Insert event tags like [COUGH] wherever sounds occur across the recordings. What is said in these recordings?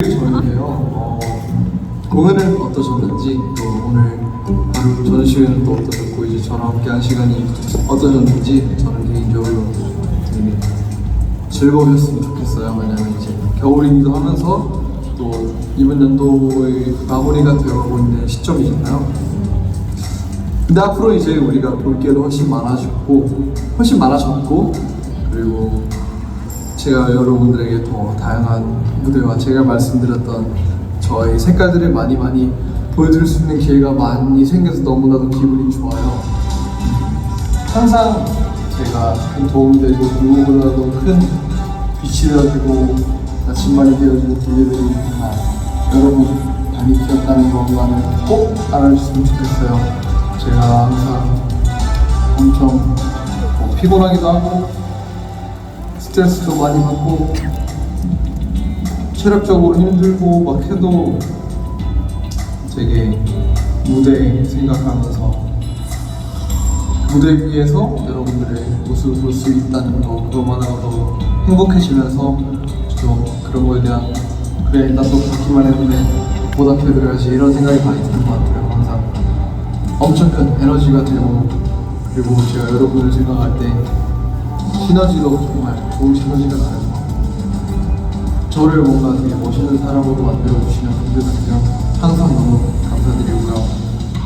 저인데요. 어, 공연은 어떠셨는지 또 오늘 하루 전시회는 또 어떠셨고 이제 저랑 함께한 시간이 어떠셨는지 저는 개인적으로 되게 즐거우셨으면 좋겠어요. 왜냐면 이제 겨울이기도 하면서 또 이번 연도의 마무리가 되어가고 있는 시점이잖아요. 근데 앞으로 이제 우리가 볼 게도 훨씬 많아졌고 훨씬 많아졌고 그리고 제가 여러분들에게 더 다양한 무대와 제가 말씀드렸던 저의 색깔들을 많이 많이 보여드릴 수 있는 기회가 많이 생겨서 너무나도 기분이 좋아요. 항상 제가 큰 도움이 되고 누구보다도 큰 빛이 되어주고 나침반이 되어주는 기회들이 정말 여러분 많이 되었다는 것만을 꼭 알아주셨으면 좋겠어요. 제가 항상 엄청 뭐 피곤하기도 하고 스트레스도 많이 받고 체력적으로 힘들고 막 해도 되게 무대 생각하면서 무대 위에서 여러분들의 모습을 볼 수 있다는 거 그것만으로도 행복해지면서 저도 그런 거에 대한 그래 나도 그렇기만 했는데 보답해드려야지 이런 생각이 많이 드는 것 같아요. 항상 엄청 큰 에너지가 되고 그리고 제가 여러분을 생각할 때 시너지도 정말 좋은 시너지가 나요. 저를 뭔가 되게 멋있는 사람으로 만들어 주시는 분들한테요. 항상 너무 감사드리고요.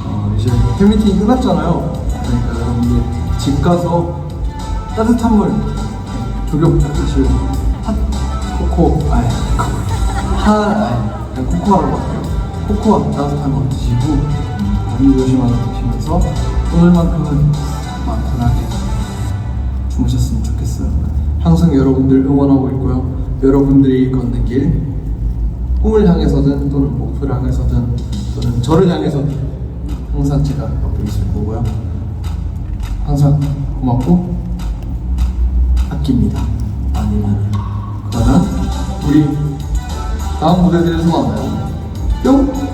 어, 이제 팬미팅이 끝났잖아요. 그러니까 여러분들 집 가서 따뜻한 물, 조격 사실 핫 코코, 아니 [LAUGHS] 하, 아니 그냥 코코아라고 할게요. 코코아 따뜻한 거 드시고 감기 조심하시면서 오늘만큼은 마음 편하게 주무셨으면 좋겠어요. 항상 여러분들 응원하고 있고요. 여러분들이 걷는 길, 꿈을 향해서든 또는 목표를 향해서든 또는 저를 향해서든 항상 제가 옆에 있을 거고요. 항상 고맙고 아낍니다. 많이 많이. 그러면 우리 다음 무대들에서 만나요.